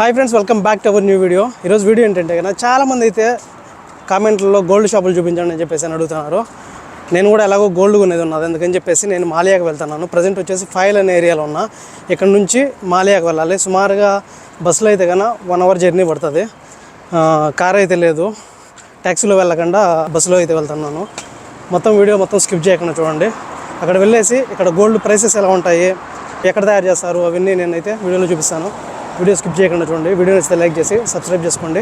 Hi friends welcome back to our new video ఈరోజు video ఏంటంటే కన్నా చాలామంది అయితే కామెంట్లలో గోల్డ్ షాపులు చూపించండి అని చెప్పేసి అని అడుగుతున్నారు. నేను కూడా ఎలాగో గోల్డ్ కొనేది ఉన్నది అందుకని చెప్పేసి నేను మాలియాకి వెళ్తున్నాను. ప్రజెంట్ వచ్చేసి ఫైల్ అనే ఏరియాలో ఉన్నా. ఇక్కడ నుంచి మాలియాకి వెళ్ళాలి. సుమారుగా బస్సులో అయితే కన్నా వన్ అవర్ జర్నీ పడుతుంది. కార్ అయితే లేదు. ట్యాక్సీలో వెళ్ళకుండా బస్సులో అయితే వెళ్తున్నాను. మొత్తం వీడియో మొత్తం స్కిప్ చేయకుండా చూడండి. అక్కడ వెళ్ళేసి ఇక్కడ గోల్డ్ ప్రైసెస్ ఎలా ఉంటాయి ఎక్కడ తయారు చేస్తారు అవన్నీ నేనైతే వీడియోలో చూపిస్తాను. వీడియో స్కిప్ చేయకుండా చూడండి. వీడియో నచ్చితే లైక్ చేసి సబ్స్క్రైబ్ చేసుకోండి.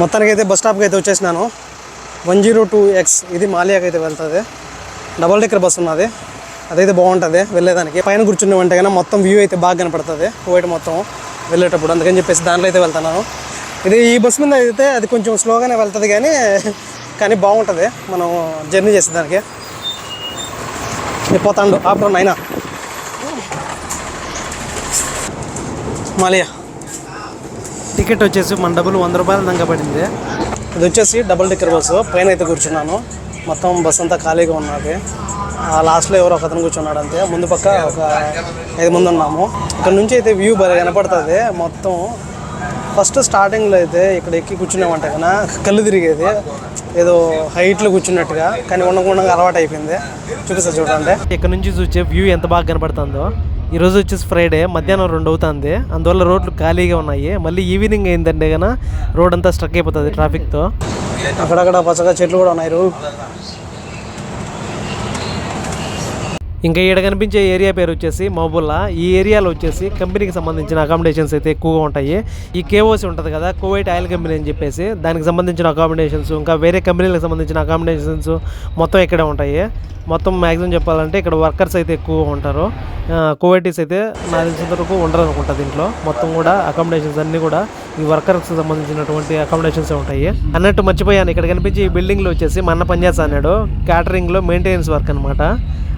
మొత్తానికి అయితే బస్ స్టాప్కి అయితే వచ్చేసినాను. వన్ జీరో టూ ఎక్స్ ఇది మాలియాకి అయితే వెళ్తుంది. డబల్ డెక్కర్ బస్ ఉన్నది. అదైతే బాగుంటుంది వెళ్ళేదానికి. పైన కూర్చున్నామంటే కానీ మొత్తం వ్యూ అయితే బాగా కనపడుతుంది. కువైట్ మొత్తం వెళ్ళేటప్పుడు. అందుకని చెప్పేసి దాంట్లో అయితే వెళ్తున్నాను. ఇది ఈ బస్సు మీద అయితే అది కొంచెం స్లోగానే వెళ్తుంది కానీ కానీ బాగుంటుంది. మనం జర్నీ చేసేదానికి. నేను పోతాండు ఆఫ్టర్ అయినా మాలియా టికెట్ వచ్చేసి మన డబ్బులు వంద రూపాయలు దంగా పడింది. ఇది వచ్చేసి డబుల్ డెక్కర్ బస్సు. పైన అయితే కూర్చున్నాను. మొత్తం బస్ అంతా ఖాళీగా ఉన్నది. లాస్ట్లో ఎవరో ఒక అతను కూర్చున్నాడు అంతే. ముందు పక్క ఒక ఐదు మంది ఉన్నాము. ఇక్కడ నుంచి అయితే వ్యూ బాగా కనపడుతుంది. మొత్తం ఫస్ట్ స్టార్టింగ్లో అయితే ఇక్కడ ఎక్కి కూర్చున్నామంటే కన్నా కళ్ళు తిరిగేది. ఏదో హైట్లో కూర్చున్నట్టుగా కానీ ఉండకుండా అలవాటు అయిపోయింది. చూపిస్తా చూడండి. ఇక్కడ నుంచి చూసే వ్యూ ఎంత బాగా కనపడుతుందో. ఈ రోజు వచ్చేసి ఫ్రైడే మధ్యాహ్నం రెండు అవుతుంది. అందువల్ల రోడ్లు ఖాళీగా ఉన్నాయి. మళ్ళీ ఈవినింగ్ అయిందంటే కన్నా రోడ్ అంతా స్ట్రక్ అయిపోతుంది ట్రాఫిక్తో అక్కడక్కడ పచ్చగా చెట్లు కూడా ఉన్నాయి ఇంకా ఇక్కడ కనిపించే ఏరియా పేరు వచ్చేసి మహబుల్లా ఈ ఏరియాలో వచ్చేసి కంపెనీకి సంబంధించిన అకామిడేషన్స్ అయితే ఎక్కువగా ఉంటాయి. ఈ కేఓసి ఉంటుంది కదా కువైట్ ఆయిల్ కంపెనీ అని చెప్పేసి దానికి సంబంధించిన అకామిడేషన్స్ ఇంకా వేరే కంపెనీలకు సంబంధించిన అకామిడేషన్స్ మొత్తం ఇక్కడే ఉంటాయి. మొత్తం మ్యాక్సిమం చెప్పాలంటే ఇక్కడ వర్కర్స్ అయితే ఎక్కువగా ఉంటారు. కోవైటీస్ అయితే నా తెలిసినంత వరకు ఉండరు అనుకుంటా దీంట్లో. మొత్తం కూడా అకామిడేషన్స్ అన్నీ కూడా ఈ వర్కర్స్ సంబంధించినటువంటి అకామిడేషన్స్ ఉంటాయి. అన్నట్టు మర్చిపోయాను ఇక్కడ కనిపించే ఈ బిల్డింగ్లో వచ్చేసి మా అన్న పనిచేస్తా అన్నాడు. క్యాటరింగ్లో మెయింటెనెన్స్ వర్క్ అనమాట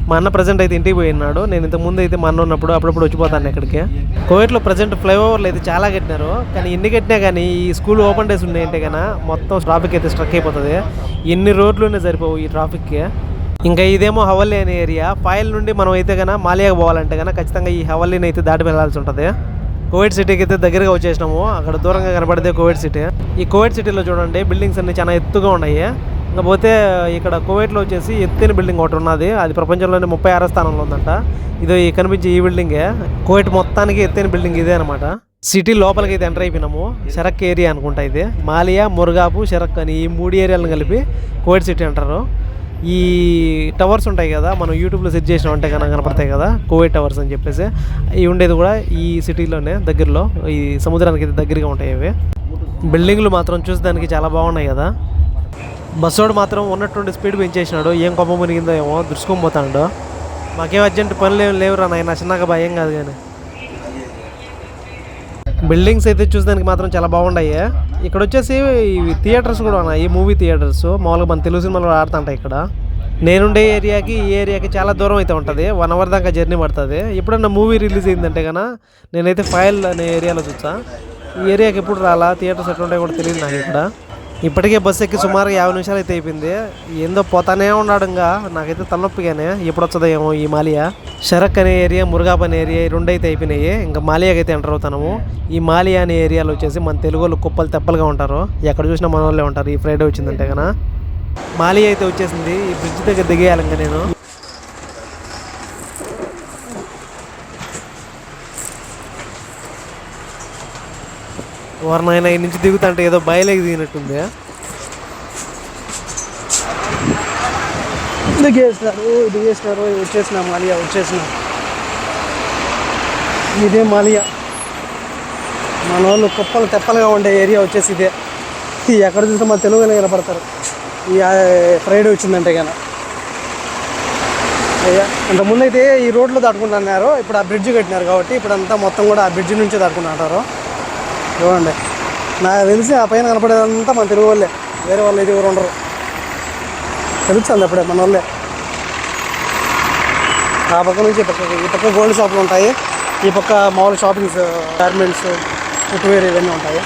మా అన్న ప్రజెంట్ అయితే ఇంటికి పోయినాడు. నేను ఇంతకుముందు అయితే మా అన్న ఉన్నప్పుడు అప్పుడప్పుడు వచ్చిపోతాను ఇక్కడికి కోవిడ్లో ప్రజెంట్ ఫ్లైఓవర్లు అయితే చాలా కట్టినారు. కానీ ఎన్ని కట్టినా కానీ ఈ స్కూల్ ఓపెన్ డేస్ ఉన్నాయంటే కన్నా మొత్తం ట్రాఫిక్ అయితే స్ట్రక్ అయిపోతుంది. ఎన్ని రోడ్లునే సరిపోవు ఈ ట్రాఫిక్కి ఇంకా ఇదేమో హవల్లీ అనే ఏరియా ఫైల్ నుండి మనం అయితే కన్నా మాలియాకి పోవాలంటే కన్నా ఖచ్చితంగా ఈ హవల్లీని అయితే దాటి వెళ్ళాల్సి ఉంటుంది. కోవిడ్ సిటీకి అయితే దగ్గరగా వచ్చేసినాము. అక్కడ దూరంగా కనపడితే కోవిడ్ సిటీ ఈ కోవిడ్ సిటీలో చూడండి బిల్డింగ్స్ అన్ని చాలా ఎత్తుగా ఉన్నాయి. ఇకపోతే ఇక్కడ కువైట్లో వచ్చేసి ఎత్తైన బిల్డింగ్ ఒకటి ఉన్నది. అది ప్రపంచంలోనే ముప్పై ఆరో స్థానంలో ఉందంట. ఇది కనిపించే ఈ బిల్డింగే. కువైట్ మొత్తానికి ఎత్తైన బిల్డింగ్ ఇదే అనమాట సిటీ లోపలికి అయితే ఎంటర్ అయిపోయినాము. షరక్ ఏరియా అనుకుంటా ఇది. మాలియా మురుగాపు షరక్ అని ఈ మూడు ఏరియాలను కలిపి కువైట్ సిటీ అంటారు. ఈ టవర్స్ ఉంటాయి కదా మనం యూట్యూబ్లో సెట్ చేసిన ఉంటే కనుక కనపడతాయి కదా కోవిడ్ టవర్స్ అని చెప్పేసి. ఇవి ఉండేది కూడా ఈ సిటీలోనే దగ్గరలో ఈ సముద్రానికి అయితే దగ్గరగా ఉంటాయి అవి. బిల్డింగ్లు మాత్రం చూసేదానికి చాలా బాగున్నాయి కదా. బస్సోడు మాత్రం ఉన్నటువంటి స్పీడ్ పెంచేసినాడు. ఏం కొమ్మ మునిగిందో ఏమో దురుచుకొని మాకేం అర్జెంట్ పనులు ఏం లేవురా నాయన చిన్నగా భయం కాదు కానీ. బిల్డింగ్స్ అయితే చూసేదానికి మాత్రం చాలా బాగున్నాయి ఇక్కడ వచ్చేసి ఇవి థియేటర్స్ కూడా ఉన్నాయి మూవీ థియేటర్స్ మామూలుగా మన తెలుగు సినిమాలు కూడా ఆడుతుంటాయి ఇక్కడ. నేనుండే ఏరియాకి ఈ ఏరియాకి చాలా దూరం అయితే ఉంటుంది. వన్ అవర్ దాకా జర్నీ పడుతుంది. ఎప్పుడన్నా మూవీ రిలీజ్ అయిందంటే కన్నా నేనైతే ఫైల్ అనే ఏరియాలో చూసా ఈ ఏరియాకి ఎప్పుడు రాలా? థియేటర్స్ ఎట్లుంటాయో కూడా తెలియదు నాకు ఇక్కడ. ఇప్పటికే బస్సు ఎక్కి సుమారు యాభై నిమిషాలు అయితే అయిపోయింది. ఏందో పోతానే ఉన్నాడు ఇంకా. నాకైతే తలనొప్పిగానే. ఎప్పుడు వస్తుందో ఏమో ఈ మాలియా. షరక్ అనే ఏరియా మురుగాబ్ అనే ఏరియా రెండు అయితే అయిపోయినాయి. ఇంకా మాలియాకి అయితే ఎంటర్ అవుతాము. ఈ మాలియా అనే ఏరియాలో వచ్చేసి మన తెలుగు వాళ్ళు కుప్పలు తెప్పలుగా ఉంటారు. ఎక్కడ చూసినా మన వాళ్ళే ఉంటారు. ఈ ఫ్రైడే వచ్చిందంటే కన్నా. మాలియా అయితే వచ్చేసింది. ఈ బ్రిడ్జ్ దగ్గర దిగేయాలి ఇంకా నేను. వారినైనా ఈ నుంచి దిగుతుంటే ఏదో బయలేకి దిగినట్టుంది. దిగేసినారు దిగేసినారు వచ్చేసిన మాలియా వచ్చేసిన. ఇదే మాలియా. మన వాళ్ళు కుప్పలు తెప్పలుగా ఉండే ఏరియా వచ్చేసి ఇదే. ఎక్కడ చూస్తే మన తెలుగు కనపడతారు. ఈ ఫ్రైడే వచ్చిందంటే కానీ అయ్యా ఇంతకుముందు అయితే ఈ రోడ్లో దాటుకుంటున్నారు. ఇప్పుడు ఆ బ్రిడ్జ్ కట్టినారు కాబట్టి ఇప్పుడు అంతా మొత్తం కూడా ఆ బ్రిడ్జ్ నుంచే దాటుకుంటున్నారు. చూడండి నాకు తెలిసి ఆ పైన కనపడేదంతా మన తెలుగు వాళ్ళే. వేరే వాళ్ళు ఇది ఎవరు ఉండరు. తెలుస్తుంది అప్పుడే మన వాళ్ళే. ఆ పక్క నుంచి ఈ పక్క ఈ పక్క గోల్డ్ షాపులు ఉంటాయి. ఈ పక్క మామూలు షాపింగ్స్ గార్మెంట్స్ ఫుట్వేర్ ఇవన్నీ ఉంటాయి.